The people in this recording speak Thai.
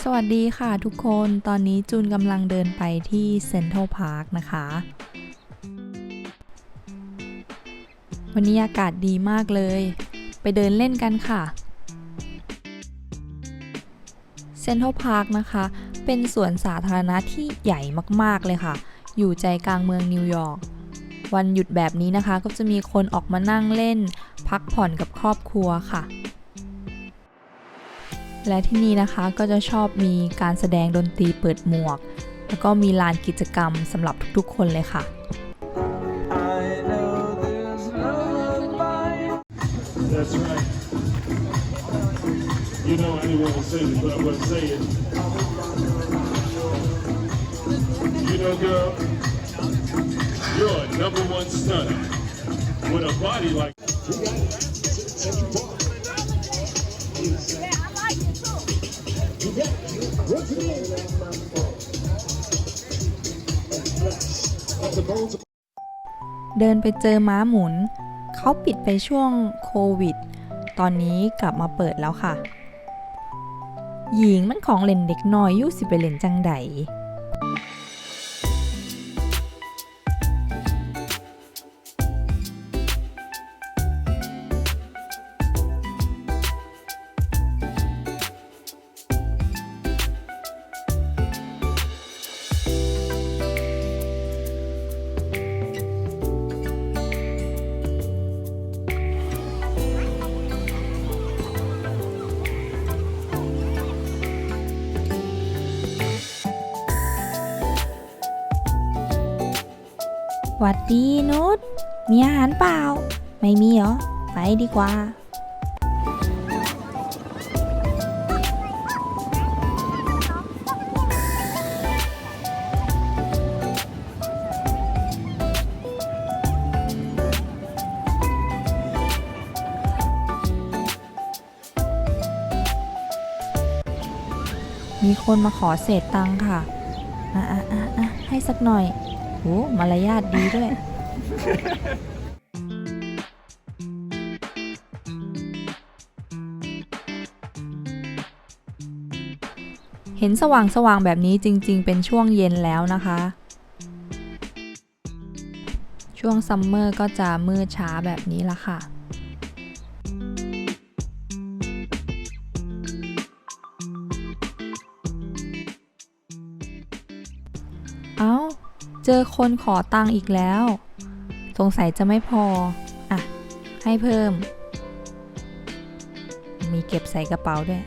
สวัสดีค่ะทุกคน ตอนนี้จูนกำลังเดินไปที่เซ็นทรัลพาร์คนะคะ วันนี้อากาศดีมากเลย ไปเดินเล่นกันค่ะ เซ็นทรัลพาร์คนะคะ เป็นสวนสาธารณะที่ใหญ่มากๆเลยค่ะ อยู่ใจกลางเมืองนิวยอร์ก วันหยุดแบบนี้นะคะ ก็จะมีคนออกมานั่งเล่น พักผ่อนกับครอบครัวค่ะ และที่นี่นะคะก็จะชอบมีการแสดงดนตรีเปิดหมวก แล้วก็มีลานกิจกรรมสำหรับทุกๆคนเลยค่ะ I know there's love by That's right. You know, I didn't want to say this, but I'm going to say it. You know, girl, you're a number one stunner. With a body like เดินไปเจอม้าหมุน เขาปิดไปช่วงโควิด ตอนนี้กลับมาเปิดแล้วค่ะ หญิงมันของเล่นเด็กน้อยอยุ่สิไปเล่นจังได หวัดดีนุชมีอาหารเปล่า ไม่มีเหรอ ไปดีกว่า มีคนมาขอเศษตังค่ะ อะอะอะอะให้สักหน่อย โหมารยาทดีด้วยเห็นสว่างสว่างแบบนี้จริง ๆ เป็นช่วงเย็นแล้วนะคะ ช่วงซัมเมอร์ก็จะมืดช้าแบบนี้ละค่ะ เจอคนขอตังค์อีกแล้ว สงสัยจะไม่พอ อะ ให้เพิ่ม มีเก็บใส่กระเป๋าด้วย